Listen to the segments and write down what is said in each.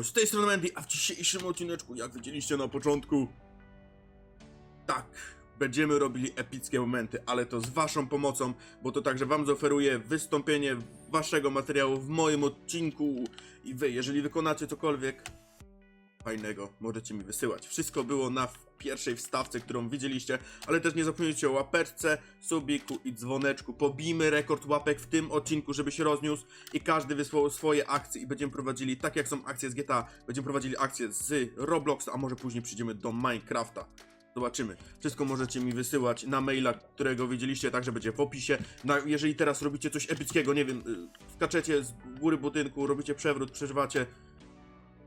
Z tej strony Mandy, a w dzisiejszym odcineczku, jak widzieliście na początku, tak, będziemy robili epickie momenty, ale to z waszą pomocą, bo to także wam zaoferuję wystąpienie waszego materiału w moim odcinku i wy, jeżeli wykonacie cokolwiek fajnego, możecie mi wysyłać. Wszystko było na pierwszej wstawce, którą widzieliście, ale też nie zapomnijcie o łapeczce, subiku i dzwoneczku. Pobijmy rekord łapek w tym odcinku, żeby się rozniósł i każdy wysłał swoje akcje i będziemy prowadzili, tak jak są akcje z GTA, będziemy prowadzili akcje z Roblox, a może później przyjdziemy do Minecrafta. Zobaczymy. Wszystko możecie mi wysyłać na maila, którego widzieliście, także będzie w opisie. Na, jeżeli teraz robicie coś epickiego, nie wiem, y, skaczecie z góry budynku, robicie przewrót, przeżywacie,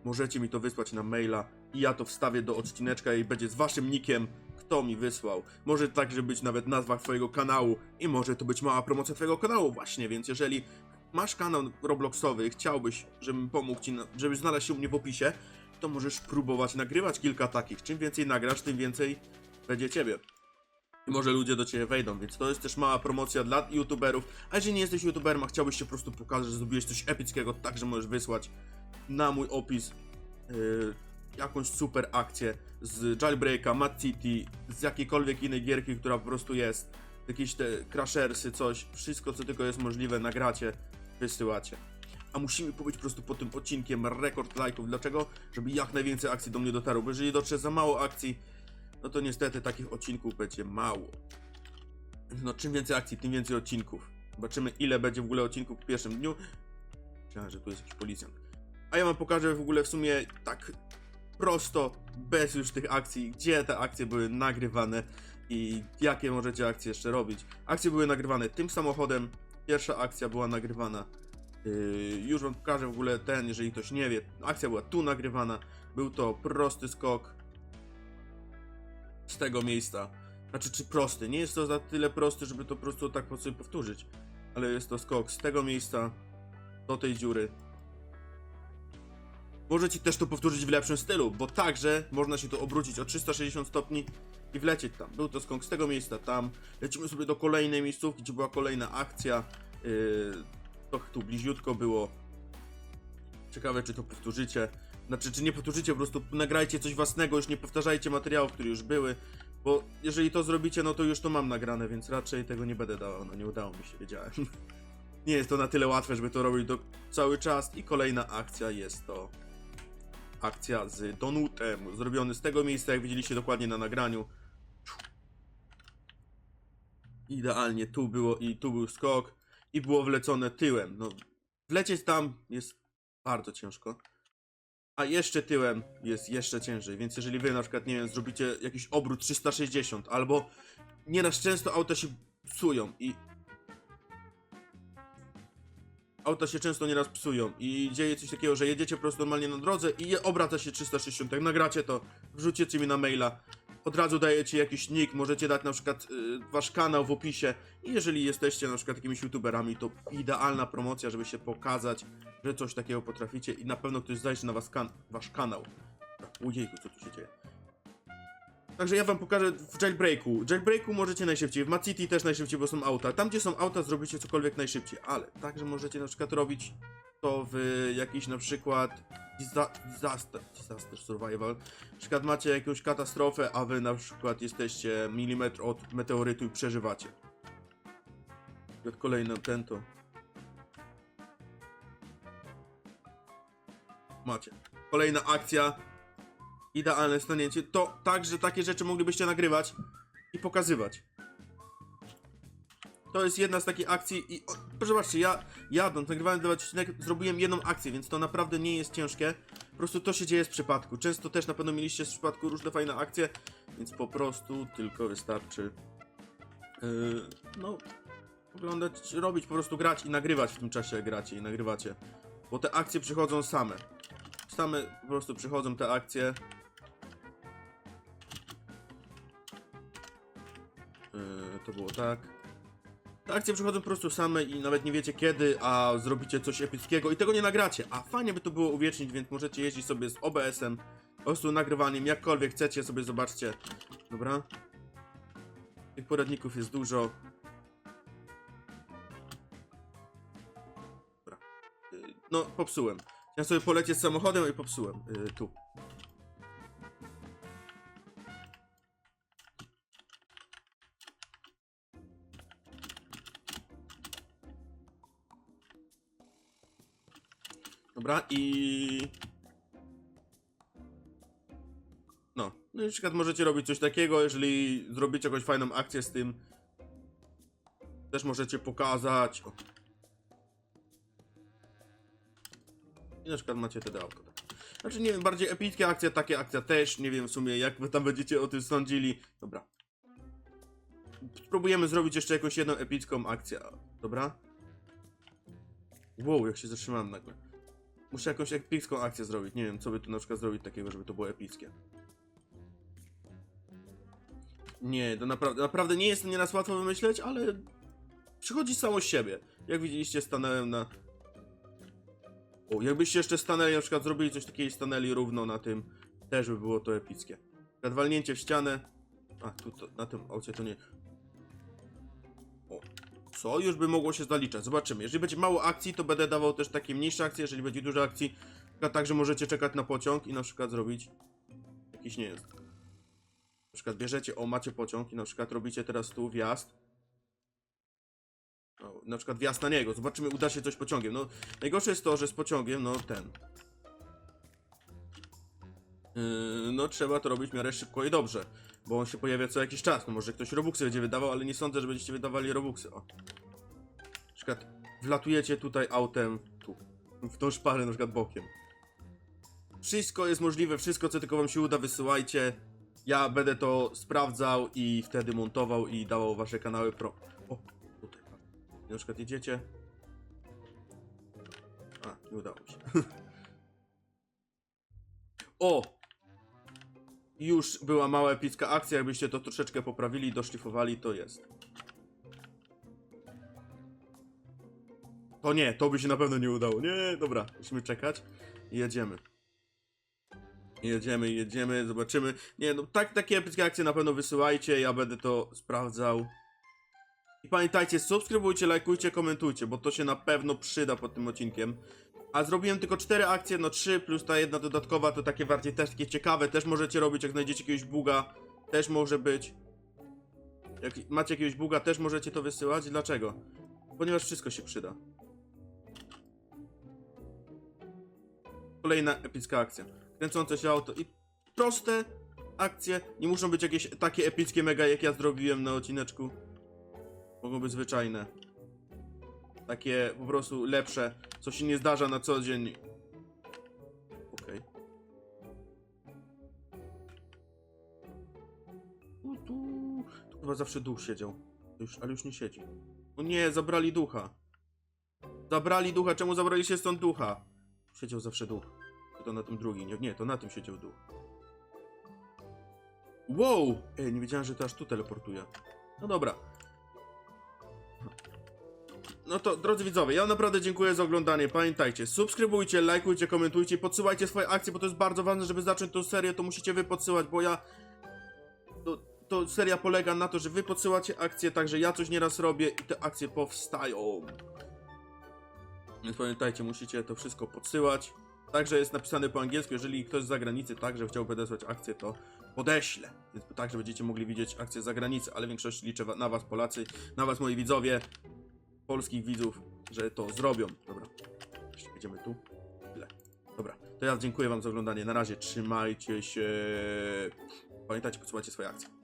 możecie mi to wysłać na maila i ja to wstawię do odcineczka i będzie z waszym nickiem, kto mi wysłał. Może także być nawet nazwa twojego kanału i może to być mała promocja twojego kanału właśnie, więc jeżeli masz kanał Robloxowy, chciałbyś, żebym pomógł ci, żebyś znalazł się u mnie w opisie, to możesz próbować nagrywać kilka takich. Czym więcej nagrasz, tym więcej będzie ciebie. I może ludzie do ciebie wejdą, więc to jest też mała promocja dla youtuberów. A jeżeli nie jesteś youtuberem, a chciałbyś się po prostu pokazać, że zrobiłeś coś epickiego, także możesz wysłać na mój opis yy, jakąś super akcję z Jailbreaka, Mad City, z jakiejkolwiek innej gierki, która po prostu jest. Jakieś te crashersy, coś, wszystko co tylko jest możliwe, nagracie, wysyłacie. A musimy pobić po prostu pod tym odcinkiem rekord lajków. Dlaczego? Żeby jak najwięcej akcji do mnie dotarło, bo jeżeli dotrze za mało akcji, no to niestety takich odcinków będzie mało. No czym więcej akcji, tym więcej odcinków. Zobaczymy ile będzie w ogóle odcinków w pierwszym dniu. Myślałem, że tu jest jakiś policjant. A ja wam pokażę w ogóle w sumie tak prosto, bez już tych akcji, gdzie te akcje były nagrywane i jakie możecie akcje jeszcze robić. Akcje były nagrywane tym samochodem, pierwsza akcja była nagrywana. Yy, już wam pokażę w ogóle ten, jeżeli ktoś nie wie. Akcja była tu nagrywana. Był to prosty skok z tego miejsca. Znaczy, czy prosty? Nie jest to za tyle prosty, żeby to po prostu tak po sobie powtórzyć. Ale jest to skok z tego miejsca do tej dziury. Możecie też to powtórzyć w lepszym stylu, bo także można się to obrócić o 360 stopni i wlecieć tam. Był to skok z tego miejsca tam. Lecimy sobie do kolejnej miejscówki, gdzie była kolejna akcja. Yy, to tu bliziutko było. Ciekawe, czy to powtórzycie. Znaczy, czy nie powtórzycie, po prostu nagrajcie coś własnego, już nie powtarzajcie materiałów, które już były. Bo jeżeli to zrobicie, no to już to mam nagrane, więc raczej tego nie będę dawał. No nie udało mi się, wiedziałem. Nie jest to na tyle łatwe, żeby to robić do cały czas. I kolejna akcja jest to akcja z Donutem, zrobiony z tego miejsca, jak widzieliście dokładnie na nagraniu. Idealnie tu było i tu był skok i było wlecone tyłem. No, wlecieć tam jest bardzo ciężko. A jeszcze tyłem jest jeszcze ciężej, więc jeżeli wy na przykład, nie wiem, zrobicie jakiś obrót 360 albo nieraz często auta się psują i auta się często nieraz psują i dzieje coś takiego, że jedziecie po prostu normalnie na drodze i obraca się 360. Jak nagracie to, wrzucicie mi na maila. Od razu dajecie jakiś nick, możecie dać na przykład y, wasz kanał w opisie. I jeżeli jesteście na przykład jakimiś youtuberami, to idealna promocja, żeby się pokazać, że coś takiego potraficie i na pewno ktoś zajrzy na was kan wasz kanał. Ujejku, co tu się dzieje? Także ja wam pokażę w jailbreaku. W jailbreaku możecie najszybciej, w Mad City też najszybciej, bo są auta. Tam gdzie są auta zrobicie cokolwiek najszybciej, ale także możecie na przykład robić to w jakiś na przykład disa- disaster, disaster survival. Na przykład macie jakąś katastrofę, a wy na przykład jesteście milimetr od meteorytu i przeżywacie. Przykład kolejne ten to. Macie. Kolejna akcja. Idealne stanięcie. To także takie rzeczy moglibyście nagrywać i pokazywać. To jest jedna z takich akcji i o, proszę zobaczcie, ja jadąc, nagrywając dla was odcinek, zrobiłem jedną akcję, więc to naprawdę nie jest ciężkie. Po prostu to się dzieje z przypadku. Często też na pewno mieliście z przypadku różne fajne akcje, więc po prostu tylko wystarczy yy, no oglądać, robić, po prostu grać i nagrywać w tym czasie gracie i nagrywacie. Bo te akcje przychodzą same. Same po prostu przychodzą te akcje. To było tak. Te akcje przychodzą po prostu same i nawet nie wiecie kiedy, a zrobicie coś epickiego i tego nie nagracie. A fajnie by to było uwiecznić, więc możecie jeździć sobie z OBS-em, po prostu nagrywaniem, jakkolwiek chcecie, sobie zobaczcie. Dobra? Tych poradników jest dużo. Dobra. Yy, No, popsułem. Chciałem sobie polecieć samochodem i popsułem. Yy, tu. Dobra, i... No, no na przykład możecie robić coś takiego, jeżeli zrobicie jakąś fajną akcję z tym. Też możecie pokazać. O. I na przykład macie wtedy auto. Znaczy, nie wiem, bardziej epickie akcje, takie akcja też, nie wiem w sumie, jak wy tam będziecie o tym sądzili. Dobra. Spróbujemy zrobić jeszcze jakąś jedną epicką akcję, dobra? Wow, jak się zatrzymałem nagle. Muszę jakąś epicką akcję zrobić. Nie wiem, co by tu na przykład zrobić takiego, żeby to było epickie. Nie, to naprawdę, naprawdę nie jest nie nas łatwo wymyśleć, ale przychodzi samo z siebie. Jak widzieliście, stanąłem na... O, jakbyście jeszcze stanęli, na przykład zrobili coś takiego i stanęli równo na tym, też by było to epickie. Na przykład walnięcie w ścianę. A, tu to, na tym aucie to nie... Co? Już by mogło się zaliczać. Zobaczymy. Jeżeli będzie mało akcji, to będę dawał też takie mniejsze akcje. Jeżeli będzie dużo akcji, na przykład tak, że możecie czekać na pociąg i na przykład zrobić jakiś, nie jest. Na przykład bierzecie, o macie pociąg i na przykład robicie teraz tu wjazd. O, na przykład wjazd na niego. Zobaczymy, uda się coś pociągiem. No, najgorsze jest to, że z pociągiem, no ten. Yy, no, trzeba to robić w miarę szybko i dobrze, bo on się pojawia co jakiś czas. No, może ktoś Robuxy będzie wydawał, ale nie sądzę, że będziecie wydawali Robuxy. O. Na przykład wlatujecie tutaj autem, tu, w tą szparę na przykład bokiem. Wszystko jest możliwe, wszystko co tylko wam się uda, wysyłajcie. Ja będę to sprawdzał i wtedy montował i dawał wasze kanały pro. O, tutaj. Na przykład jedziecie. A, nie udało się. o! Już była mała epicka akcja, jakbyście to troszeczkę poprawili doszlifowali, to jest. To nie, to by się na pewno nie udało. Nie, dobra, musimy czekać jedziemy. Jedziemy, jedziemy, zobaczymy. Nie, no tak, takie epickie akcje na pewno wysyłajcie, ja będę to sprawdzał. I pamiętajcie, subskrybujcie, lajkujcie, komentujcie, bo to się na pewno przyda pod tym odcinkiem. A zrobiłem tylko cztery akcje, no trzy plus ta jedna dodatkowa, to takie bardziej też takie ciekawe, też możecie robić, jak znajdziecie jakiegoś buga, też może być. Jak macie jakiegoś buga, też możecie to wysyłać. Dlaczego? Ponieważ wszystko się przyda. Kolejna epicka akcja. Kręcące się auto i proste akcje. Nie muszą być jakieś takie epickie mega, jak ja zrobiłem na odcineczku. Mogą być zwyczajne. Takie po prostu lepsze, co się nie zdarza na co dzień. Okej. Tu, tu. Tu chyba zawsze duch siedział. Już, ale już nie siedzi. O nie, zabrali ducha. Zabrali ducha, czemu zabraliście stąd ducha? Siedział zawsze duch. To na tym drugim. Nie, nie, to na tym siedział duch. Wow! Ej, nie wiedziałem, że to aż tu teleportuje. No dobra. No to, drodzy widzowie, ja naprawdę dziękuję za oglądanie. Pamiętajcie, subskrybujcie, lajkujcie, komentujcie, podsyłajcie swoje akcje, bo to jest bardzo ważne, żeby zacząć tą serię, to musicie wy podsyłać, bo ja... To, to seria polega na to, że wy podsyłacie akcje, także ja coś nieraz robię i te akcje powstają. Więc pamiętajcie, musicie to wszystko podsyłać. Także jest napisane po angielsku, jeżeli ktoś z zagranicy także chciałby odesłać akcję, to podeślę. Więc także będziecie mogli widzieć akcje z zagranicy, ale w większości liczę na was Polacy, na was moi widzowie, polskich widzów, że to zrobią. Dobra, jedziemy tu. Tyle. Dobra, to ja dziękuję wam za oglądanie. Na razie, trzymajcie się. Pamiętajcie, podsyłajcie swoje akcje.